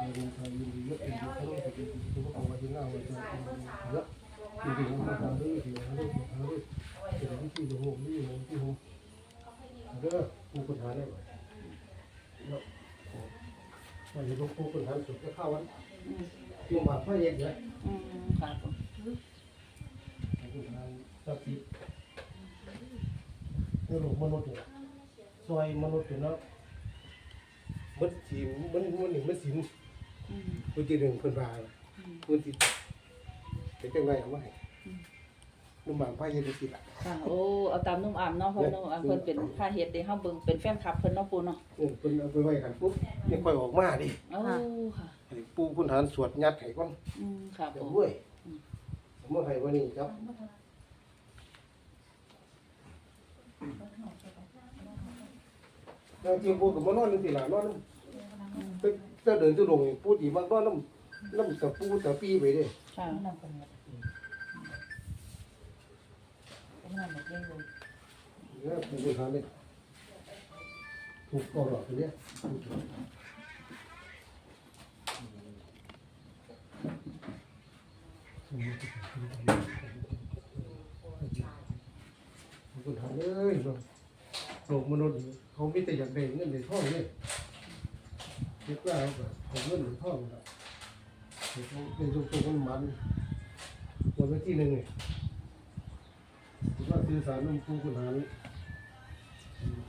เป็นทางยินดีเยอะเป็นทั้งหมดเป็นทุกข์ของวันที่หน้าวันที่เยอะจริงๆมันทำด้วยที่ทำด้วยทำด้วยเป็นที่ที่หกที่หกที่หกเด้อผู้คนหาได้แล้ววันนี้ผู้คนหาสุดก็เข้าวันที่มาพระเยอืมค่ะผมให้หลงมนุษย์ซอยมนุษย์เนี่ยเนาะมันสีมันมันหนึ่งมันสิน อืมคุณจีหนึ่งเพิ่นว่าคุณจีเป็นจังไงเอาไว้นุ่มหมางพายเย็นสิล่ะค่ะโอ้เอาตามนุ่มอามเนาะเพราะนุ่มอามเพิ่นเป็นผ้าเฮ็ดเด้เฮาเบิ่งเป็นแฟนคลับเพิ่นเนาะปูเนาะเออเพิ่นเอาไปไว้กันปุ๊บนี่ค่อยออกมาดิโอ้ค่ะให้ปู่คุณหารสวดยัดให้ก่อนอืมค่ะเดี๋ยวปูด้วยสมมติให้วันนี้ครับแล้วจริงปู่ก็บ่นอนนึงสิล่ะนอน ไปเดินตุลงปู่ดีมากนอนน้ำน้ำตะปูตะปีไปเด้ค่ะเนี่ยปู่คุณหารเนี่ยถูกกองหลอกไปเนี่ยคุณทำเลยเนาะโลกมนุษย์นี่เขาไม่แต่อยากได้เงินในท่องเนี่ย คิดว่าเอาแบบเอาเงินในท่องนะในตรงตรงมันมันวันไว้ที่หนึ่งเลยคิดว่าสื่อสารนุ่มคู่คุณหาร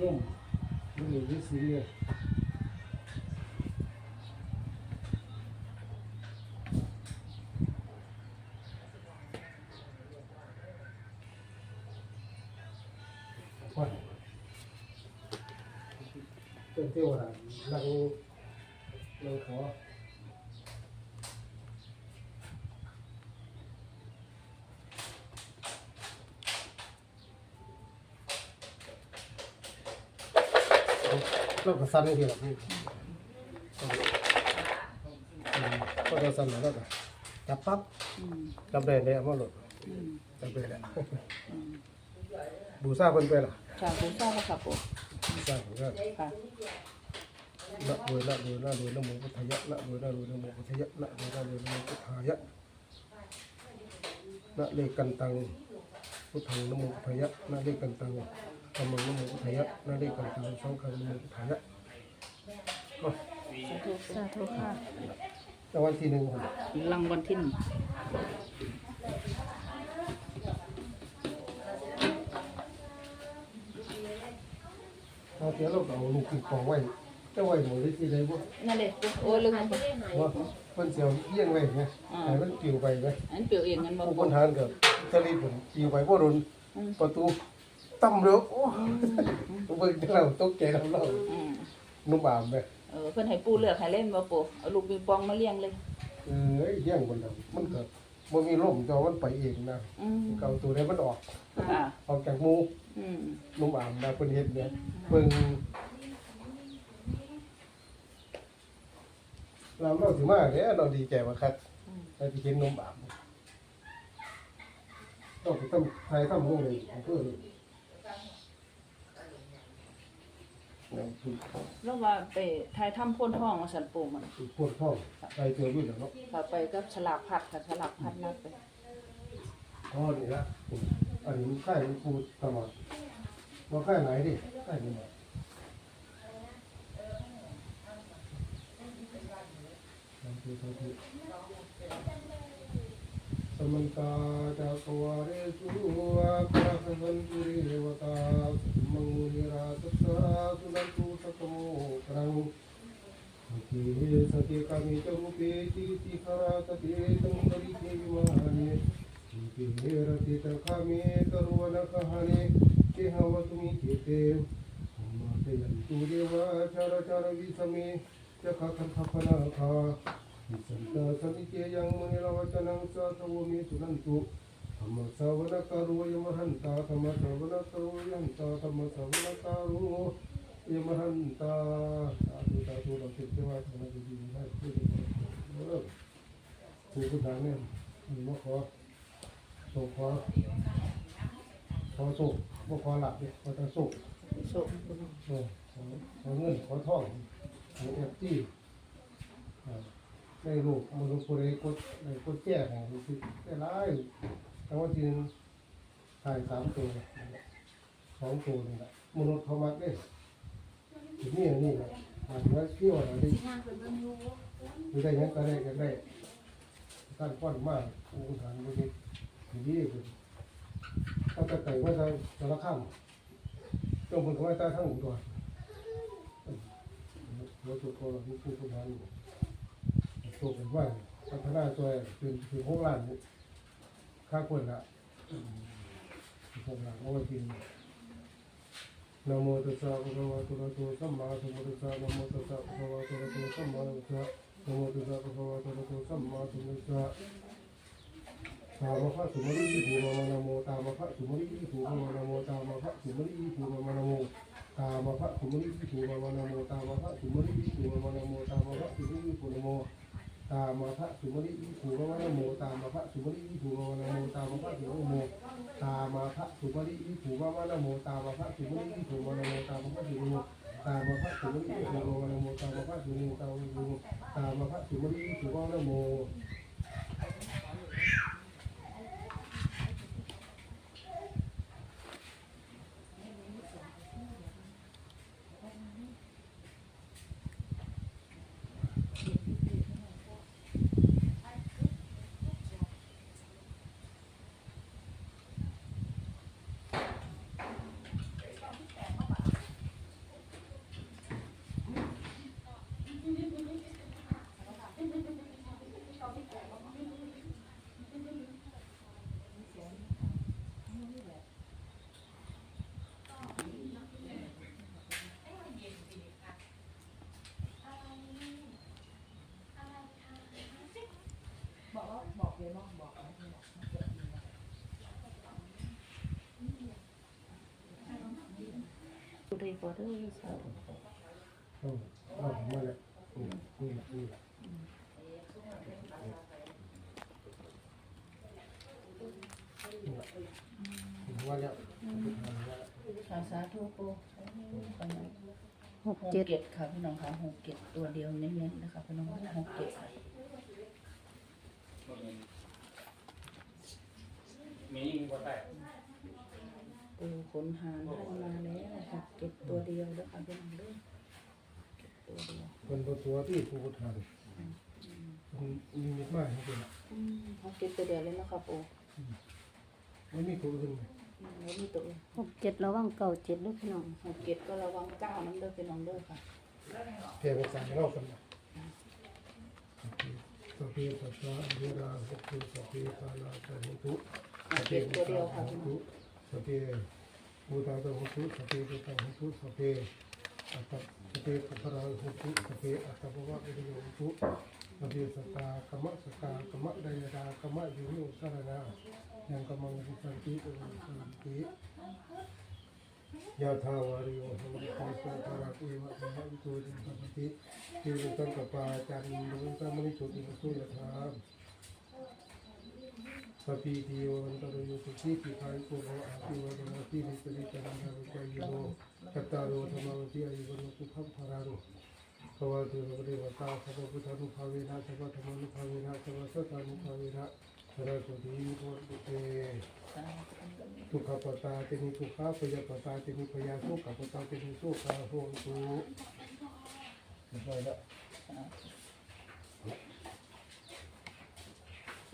นุ่มนุ่มอย่างที่สีเนี่ย เราก็สั่นทีหละก็จะสั่นแล้วก็จับปั๊บอืมจับได้เลยเอามาหลดจับได้แล้วอืมบูซาเพิ่นไปล่ะค่ะปูทราบแล้วค่ะปูบูซาเพิ่นก็ค่ะละโดยละโดยละโดยละโมพุทธายะละโดยละโดยละโมพุทธายะละโดยละโดยละโมพุทธายะละเลกันตังพุทธังละโมพุทธายะละเลกันตัง ธรรมังละโมพุทธายะละเลกันตังสังฆังละโมพุทธายะก็สาธุสาธุค่ะรางวัลที่หนึ่งครับรางวัลที่หนึ่งเอาเสียเราก็เอาลูกปิดกองไว้จะไว้หมดเลยสิได้บ่นั่นเลยปูโอ้ลืมปูว่าเพิ่นเสียวเอี้ยงไว้ไงให้มันปิวไปไหมอันเปลียวเองงั้นบ่ผู้คนทานกับทะเลผมปิวไปบ่โดนประตู ตั้มเร็วโอ้เบิ่งเราตกใจเราเราอืมนุ่มอามไปเออเพิ่นให้ปูเลือกให้เล่นบ่ปูเอาลูกปิงปองมาเลี้ยงเลย เอ้ยเอี้ยงบ่ดำมันก็บ่มีลมจอมันไปเองนะอืมเก่าตัวได้มันออกค่ะออกจากหมู่อืมนุ่มอามมาเพิ่นเฮ็ดเนี่ยเบิ่งเราเราสิมาเด้เราดีใจว่าคักไปที่เห็นนมอาบต้องไปทำไทยทำห้องเลยเพื่อนี่เนี่ยคือ แล้วว่าไปทายถ้ำโพ่นท้องว่าสันปูมันคือปวดท้องไปเจอวิ่งแล้วเนาะค่ะไปก็ฉลากพัดค่ะฉลากพัดนัดไปอ๋อนี่ละอันนี้มันไข่มันปูตลอดว่าไข่ไหนดิไข่นี่มาสาธุสาธุสมันตาจักวาเรสุอาคาสันตุเรวตาสัมมังมุนิราสั चौपेति खराकतेतं परिचयमाने रतितखमे तरुवनकहने केहवतुमित्येते संवर्धयन्तु देवाचरचरविसमे चखखखफनख सन्तासनित्ययं मुनिरवचनं स तवो मे सुनन्तु तमसवनकरो यमहन्ता तमसवनकरो यन्ता तमसवनकारो เอมหันตาสาธุสาธุเราเก็บไว้ทำไมจะดีได้เพื่อจะเลิกถูกกระดังเนี่ยมามะขอโศกขอขอโศกมะขอหลับเนี่ยขอตาโศกโศกเออขอเงินขอทองขอแอปตี้ในรูปมันก็คนไอ้กดไอ้กดแก้ของมันคือได้ร้ายแต่ว่าจริงงถ่ายสามตัวสองตัวนี่แหละมนุษย์มัเนี่ย นี้นี่แหละมันว่าเที่ยวอะไรได้อยู่ได้ยังก็ได้ก็ได้ท่านก้อนมากองค์ฐานบริทีนี้คือตั้งแต่ไก่ว่าจะจะละข้ามจงคนเขาไว้ใต้ทั้งหัวตัวเราตัวโตเราผู้ผู้นั้นตัวเป็นว่าพัฒนาตัวเป็นคือหกล้านค่าคนละหกล้านเอาไว้กิน นะโมตัสสะภะคะวะโตอะระหะโตสัมมาสัมพุทธัสสะนะโมตัสสะภะคะวะโตอะระหะโตสัมมาสัมพุทธัสสะนะโมตัสสะภะคะวะโตอะระหะโตสัมมาสัมพุทธัสสะตามะพะสุมาริอิภูมะนะโมตามะพะสุมาริอิภูมะนะโมตามะพะสุมาริอิภูมะนะโมตามะพะสุมาริอิภูมะนะโมตามะพะสุมาริอิภูมะนะโมตามะพะสุมาริอิภูมะนะโมตามะพะสุมาริอิภูมะนะโมตามะพะสุมาริอิภูมะนะโมตามะพะสุมาริอิภูมะนะโม ตามาพระสุมาริอิภูวามะนะโมตามาพระสุมาริอิภูวะนะโมตามาพระสุมาริตามาพระสุมาริอิภูวะนะโมตามาพระสุมาริตามาพระสุวริอิภูวามะนะโม ผู้ใดก็เด้อสาธุเอาเอามมาแล้วนี่นี่แหละนี่แหละผมว่าแล้วค่ะสาธุปูกันนะหกหกเจ็ดเจ็ดค่ะพี่น้องค่ะหกเจ็ดตัวเดียวเน้นๆนะคะพี่น้องหกเจ็ดค่ะ มียิ่งกว่าแต่ปูขนหางให้มาแล้วหกเจ็ดตัวเดียวเด้อค่ะพี่น้องเด้อเจ็ดตัวเดียวคนตัวตัวที่ผู้ทานมันมีมิตรมากจริงอืมหกเจ็ดตัวเดียวเลยนะคะปูๆไม่มีตัวอื่นเลยอืมแล้วมีตัวอื่นหกเจ็ดระวังเก่าเจ็ดด้วยพี่น้องหกเจ็ดก็ระวังเก้าน้ำเด้อพี่น้องเด้อค่ะแกไปสั่งเล่ากันนะสัพเพสัตตาเวราสัพเพสัพเพกาลาสัพเพตุ หกเจ็ดตัวเดียวค่ะพี่น้องสัพเพบูตาตะหุตุสัพเพตุตังหุตุสัพเพอัตตสัพเพปัปะราหุตุสัพเพอัตตภวะวิริยหุตุสัพเพสัตตากรรมสตากรรมไดยดากรรมยุโยสารนายังกรรมังวิสันติอุสันติยาทาวาริโยธรรมะสังฆาราคุยวะธรรมะวิโตจิตปฏิทิวตังกปาจาริโยตัมมณิโชติสุยถาสปีติโยอันตรโยสุขีปิภายโกโหอาติวะนา स्वपीति की खाई को वो आती हो तो मोती व भगवती निकली तरंगा रुपये वो कत्तारो धमावती अयुगनो कुखम फरारो। भगवती भगवती वता, सब बुधानु भावेना सब धमानु भावेना सब सब अनु खावे ना। हरा को दी वो और तू तुखा पता तेनी तुखा पया पता तेनी पया सो का पता तेनी सो का हो तो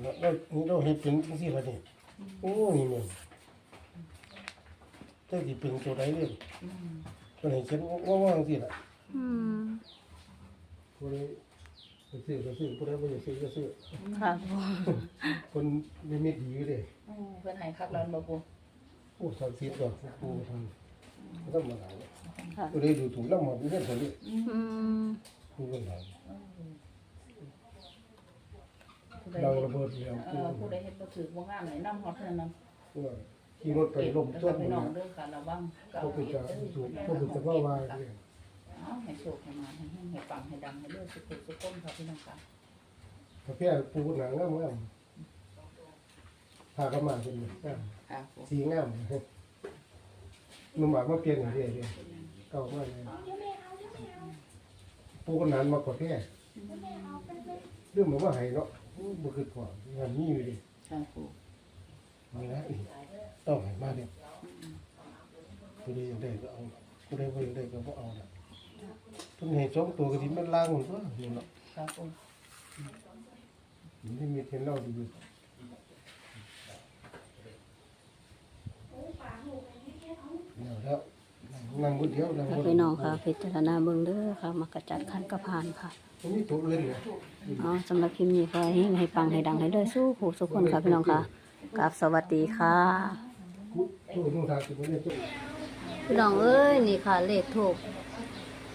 เราเราเห็ดเป็นจังสี่ว่เนี่ยโอ้ยเนี่ยตั้งที่เป็นตัวใดเนี่ยตัวนเขียนว่างๆสิละอืมผู้ใดจะซื้อก็ซื้อผู้ใดบ่อสือก็ซื้อค่ะปูคนมีเม็ดดีม่เด้อืเพิ่นไห้คับร้อนบ่ปูโอ้สังสีตัวปูทำก็ต้องมาหาเนี่ยค่ะ ตัวใดดูถูกแล้วมาดูเรื่องตันี้อืม ปูก็ ใดเราเฮ็ดระเบิดเรียงเอ่อผู้ใดเฮ็ดบ่ถือบ่งามไหนนำฮอดเท่านั้นว่าขี่รถไปลมเด้ต้อนพี่น้องนะเด้อค่ะระวังเก้าพวกเป็นเจ็จะดเด้อถูกพวกเป็นจะว่าว่าเนี่ยเอาให้โชคให้มาให้ให้ปังให้ดังให้เลือดสุขสุขต้นค่ะพี่น้องค่ะกาแฟปูหนังงามงามพากระมาเป็นงามค่ะปูสีงามนุ่มหมากมาเปลี่ยนอย่างเดียวเดียวเก่ามากเลยปูหนังมากกว่าแค่เรื่องมันว่าให้เนาะ บ่คือพองานนี้อยู่ดิค่ะปูนี่นะอีต้องให้มาเนี่ยผู้ใดอยากได้ก็เอาผู้ใดบ่อยากได้ก็บ่เอาน่ะเพิ่นให้สองตัวก็สิมันล่างหมดตัวนี่เนาะค่ะปูมันที่มีเทรนเนาดีเดี๋ยวแล้ว นั่งบนเดียวนั่งค่ะบนพี่น้องค่ะ พิจารณาเบิ่งเด้อค่ะ มากระจัดขันกระพานค่ะมันมีตัวอื่นเนี่ยอ๋อสำหรับคลิปนี้ก็ให้ให้ปังให้ดังให้เลยสู้ผู้สุกคนค่ะพี่น้องค่ะกราบสวัสดีค่ะ กูตัวนู้นทางที่บ่ได้ตัวพี่น้องเอ้ยนี่ค่ะเลขถูก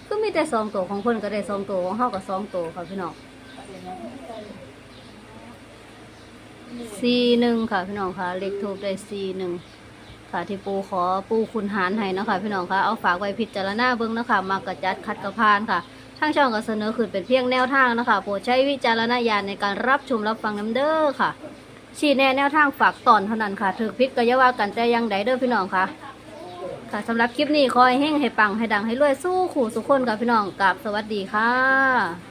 ก็มีแต่สองตัวของเพิ่นก็ได้สองตัวของเฮาก็สองตัวค่ะพี่น้องสี่หนึ่งค่ะพี่น้องค่ะ เลขถูกได้สี่หนึ่ง ค่ะที่ปูขอปูคุณหารให้นะคะพี่น้องคะเอาฝากไว้พิจารณาเบิ่งนะคะมากระจัดคัดกระพานค่ะทางช่องก็เสนอขึ้นเป็นเพียงแนวทางนะคะโปรดใช้วิจารณญาณในการรับชมรับฟังน้ำเด้อค่ะชี้แนะแนวทางฝากตอนเท่านั้นค่ะถือพิษก็อย่าว่ากันแต่ยังใดเด้อพี่น้องค่ะ ค่ะสำหรับคลิปนี้คอยเฮงให้ปังให้ดังให้รวยสู้ขู่สุขคนกับพี่น้องกับสวัสดีค่ะ